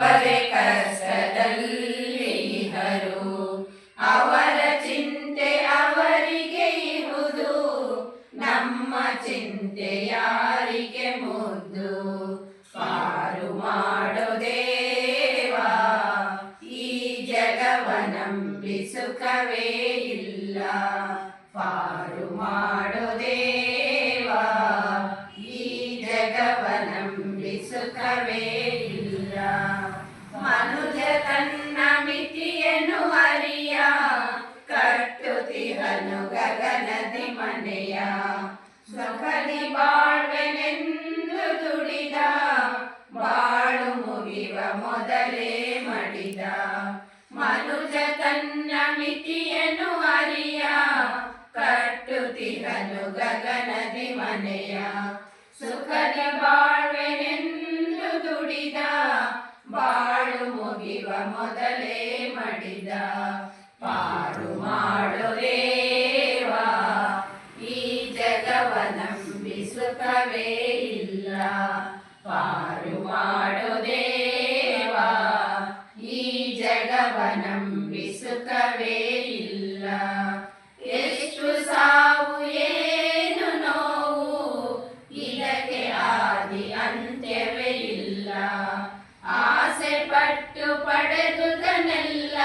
ಅವರೇ ಕಷ್ಟದಲ್ಲಿ ಇಹರು ಅವರ ಚಿಂತೆ ಅವರಿಗೆ ಇರುವುದು. ನಮ್ಮ ಚಿಂತೆ ಯಾರಿಗೆ ಮುದ್ದು? ಪಾರು ಮಾಡೋ ದೇವಾ, ಈ ಜಗವ ನಂಬಿ ಸುಖವೇ ಇಲ್ಲ. ಪಾರು ಮಾಡೋ ದೇವಾ, ಈ ಜಗವ ನಂಬಿ ಸುಖವೇ ಇಲ್ಲ. ಮನೆಯ ಸುಖದಿ ಬಾಳ್ವೆನೆಂದು ದುಡಿದ, ಬಾಳು ಮುಗಿವ ಮೊದಲೇ ಮಡಿದ. ಮನುಜ ತನ್ನ ಮಿತಿಯನ್ನು ಅರಿಯ ಗಗನದಿ ಮನೆಯ. ಸುಖದಿ ಬಾಳ್ವೆನೆಂದು ದುಡಿದ, ಬಾಳು ಮುಗಿವ ಮೊದಲೇ ಮಡಿದ. ಪಾರು ಜಗವ ಸುಖವೇ ಇಲ್ಲ. ಪಾರು ಮಾಡೋ ದೇವಾ ಈ ಜಗವ ಸುಖವೇ ಇಲ್ಲ. ಎಷ್ಟು ಸಾವು ಏನು ನೋವು, ಇದಕ್ಕೆ ಆದಿ ಅಂತ್ಯವೇ ಇಲ್ಲ. ಆಸೆ ಪಟ್ಟು ಪಡೆದುದನ್ನೆಲ್ಲ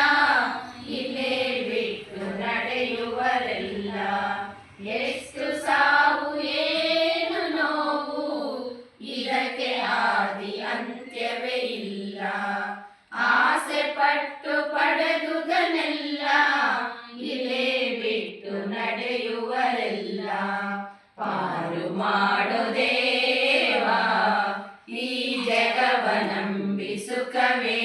ಇಲ್ಲೇ ಬಿಟ್ಟು ನಡೆಯುವರೆಲ್ಲ. ಎಷ್ಟು ಬಿಟ್ಟು ನಡೆಯುವರೆಲ್ಲ ಪಾರು ಮಾಡೋ ದೇವಾ ಈ ಜಗವ ನಂಬಿ ಸುಖವೇ